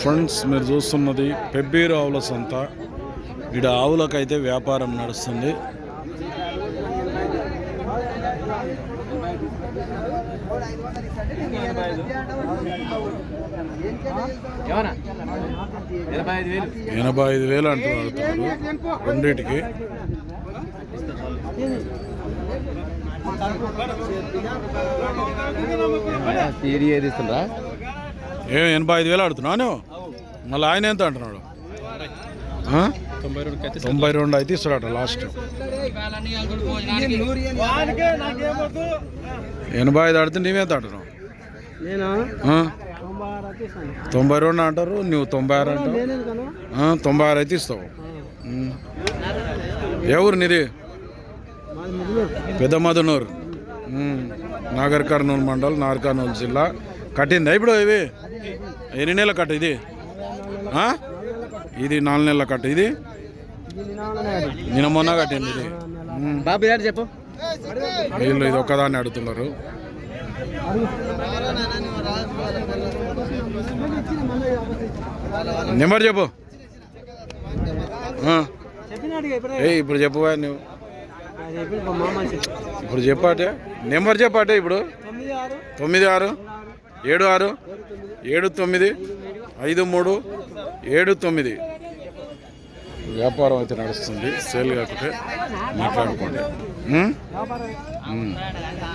Friends మీరు చూస్తున్నది పెబ్బేరు ఆవుల సంత. ఇక్కడ ఆవులకైతే వ్యాపారం నడుస్తుంది. ఎనభై ఐదు వేలు. అంటున్నారు రెండింటికి. తీరి ఏది ఇస్తుండ్రా? ఏ ఎనభై ఐదు వేలు ఆడుతున్నాను మళ్ళీ ఆయన ఎంత అంటున్నాడు? తొంభై రెండు అయితే ఇస్తాడట లాస్ట్. ఎనభై ఐదు ఆడితే నీవెంత అంటున్నావు? తొంభై రెండు అంటారు నువ్వు తొంభై ఆరు అంటావు. తొంభై ఆరు అయితే ఇస్తావు. ఊరు నీది? పెద్ద మదనూరు. నాగర్ కర్నూలు మండల్ నాగర్ కర్నూలు జిల్లా. కట్టిందా ఇప్పుడు ఇవి? ఎన్ని నెలల కట్ట ఇది? ఇది నాలుగు నెలల కట్ట ఇది. నిన్న మొన్న కట్టింది ఇది. బాబు చెప్పు. వీళ్ళు ఇది ఒక్కదాన్ని అడుగుతున్నారు. నెంబర్ చెప్పు. ఏ ఇప్పుడు చెప్పు నువ్వు. ఇప్పుడు చెప్పాటే నెంబర్ చెప్పాటే ఇప్పుడు. తొమ్మిది ఆరు. ఏడు ఆరు ఏడు తొమ్మిది ఐదు మూడు ఏడు తొమ్మిది. వ్యాపారం అయితే నడుస్తుంది. సేల్ కాకపోతే మాట్లాడుకోండి.